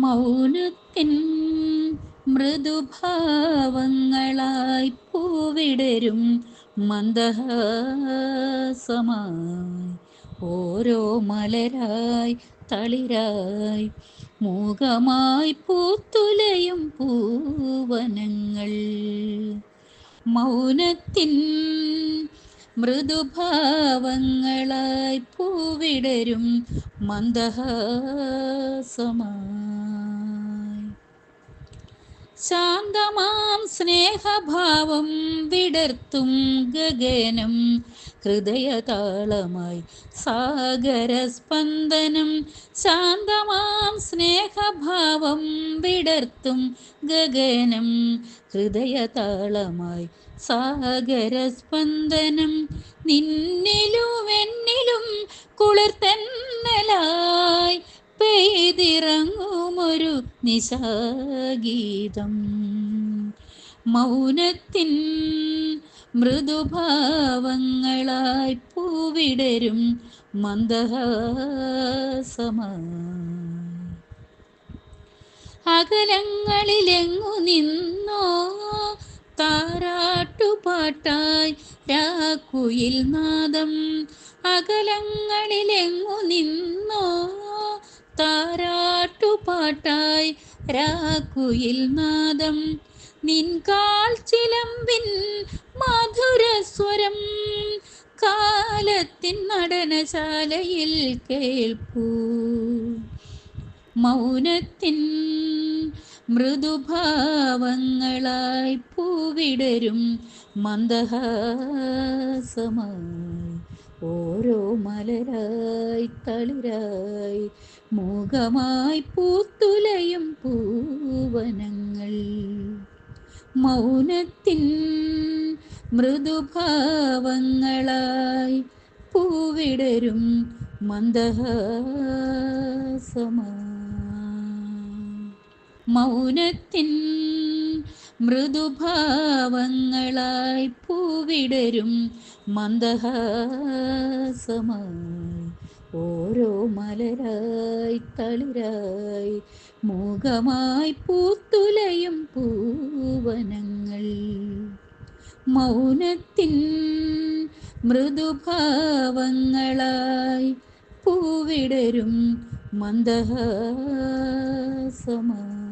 മൗനത്തിൻ മൃദുഭാവങ്ങളായി പൂവിടരും മന്ദഹാസമായി. ഓരോ മലരായി തളിരായി മൂകമായി പൂത്തുലയും പൂവനങ്ങൾ. മൗനത്തിൻ മൃദുഭാവങ്ങളായി പൂവിടരും മന്ദഹാസമായി. ശാന്തമാം സ്നേഹഭാവം വിടർത്തും ഗഗനം. ഹൃദയതാളമായി സാഗരസ്പന്ദനം. ശാന്തമാം സ്നേഹഭാവം വിടർത്തും ഗഗനം. ഹൃദയതാളമായി സാഗരസ്പന്ദനം. നിന്നിലും നിശാഗീതം. മൗനത്തിൻ മൃദുഭാവങ്ങളായി പൂവിടരും മന്ദഹാസമ. അകലങ്ങളിലെങ്ങു നിന്നോ താരാട്ടുപാട്ടായി രാക്കുയിൽ നാദം. അകലങ്ങളിലെങ്ങു നിന്നോ താരാട്ടുപാട്ടായി രാക്കുയിൽ നാദം. നിൻകാൽ ചിലമ്പിൻ മധുരസ്വരം കാലത്തിൻ നടനശാലയിൽ കേൾപ്പൂ. മൗനത്തിൻ മൃദുഭാവങ്ങളായി പൂവിടരും മന്ദഹാസമായി. ഓരോ മലരായി തളിരായി മുഖമായി പൂത്തുലയും പൂവനങ്ങൾ. മൗനത്തിൻ മൃദുഭാവങ്ങളായി പൂവിടരും മന്ദഹാസമായി. മൗനത്തിൻ മൃദുഭാവങ്ങളായി പൂവിടരും മന്ദഹാസമായി. ഓരോ മലരായി തളിരായി മൂകമായി പൂത്തുലയും പൂവനങ്ങൾ. മൗനത്തിൻ മൃദുഭാവങ്ങളായി പൂവിടരും മന്ദഹാസമായി.